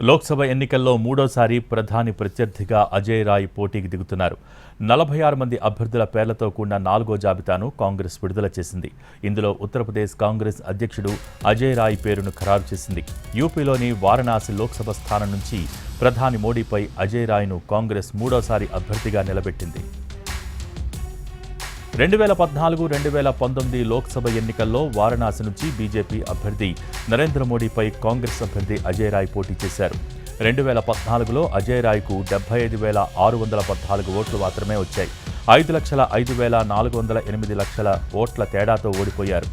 లోక్సభ ఎన్నికల్లో మూడోసారి ప్రధాని ప్రత్యర్థిగా అజయ్ రాయ్ పోటీకి దిగుతున్నారు. నలభై ఆరు మంది అభ్యర్థుల పేర్లతో కూడిన నాలుగో జాబితాను కాంగ్రెస్ విడుదల చేసింది. ఇందులో ఉత్తరప్రదేశ్ కాంగ్రెస్ అధ్యక్షుడు అజయ్ రాయ్ పేరును ఖరారు చేసింది. యూపీలోని వారణాసి లోక్సభ స్థానం నుంచి ప్రధాని మోడీపై అజయ్ రాయ్ను కాంగ్రెస్ మూడోసారి అభ్యర్థిగా నిలబెట్టింది. రెండు వేల పద్నాలుగు రెండు వేల పంతొమ్మిది లోక్సభ ఎన్నికల్లో వారణాసి నుంచి బీజేపీ అభ్యర్థి నరేంద్ర మోడీపై కాంగ్రెస్ అభ్యర్థి అజయ్ రాయ్ పోటీ చేశారు. రెండు వేల పద్నాలుగులో అజయ్ రాయ్కు డెబ్బై ఐదు వేల ఆరు వందల పద్నాలుగు ఓట్లు మాత్రమే వచ్చాయి. ఐదు లక్షల ఐదు వేల నాలుగు వందల ఎనిమిది లక్షల ఓట్ల తేడాతో ఓడిపోయారు.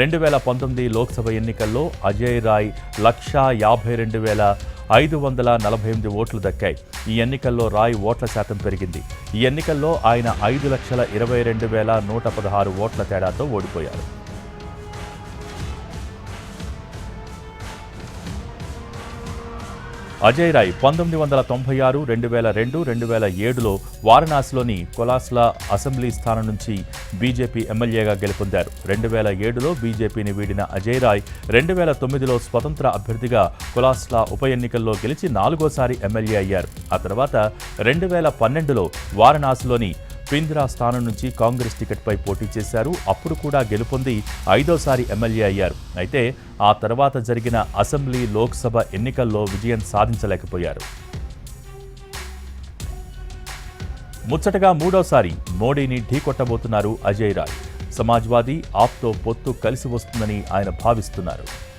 రెండు వేల పంతొమ్మిది లోక్సభ ఎన్నికల్లో అజయ్ రాయ్ లక్షా యాభై రెండు వేల ఐదు వందల నలభై ఎనిమిది ఓట్లు దక్కాయి. ఈ ఎన్నికల్లో రాయ్ ఓట్ల శాతం పెరిగింది. ఈ ఎన్నికల్లో ఆయన ఐదు లక్షల ఇరవై రెండు వేల నూట పదహారు ఓట్ల తేడాతో ఓడిపోయారు. అజయ్ రాయ్ పంతొమ్మిది వందల తొంభై ఆరు రెండు వేల రెండు రెండు వేల ఏడులో వారణాసిలోని కొలాస్లా అసెంబ్లీ స్థానం నుంచి బీజేపీ ఎమ్మెల్యేగా గెలుపొందారు. రెండు వేల ఏడులో బీజేపీని వీడిన అజయ్ రాయ్ రెండు వేల తొమ్మిదిలో స్వతంత్ర అభ్యర్థిగా కొలాస్లా ఉప ఎన్నికల్లో గెలిచి నాలుగోసారి ఎమ్మెల్యే అయ్యారు. ఆ తర్వాత రెండు వేల పన్నెండులో వారణాసిలోని పింద్రా స్థానం నుంచి కాంగ్రెస్ టికెట్పై పోటీ చేశారు. అప్పుడు కూడా గెలుపొంది ఐదోసారి ఎమ్మెల్యే అయ్యారు. అయితే ఆ తర్వాత జరిగిన అసెంబ్లీ లోక్సభ ఎన్నికల్లో విజయం సాధించలేకపోయారు. ముచ్చటగా మూడోసారి మోడీని ఢీకొట్టబోతున్నారు అజయ్ రాయ్. సమాజ్వాదీ ఆప్తో పొత్తు కలిసి వస్తుందని ఆయన భావిస్తున్నారు.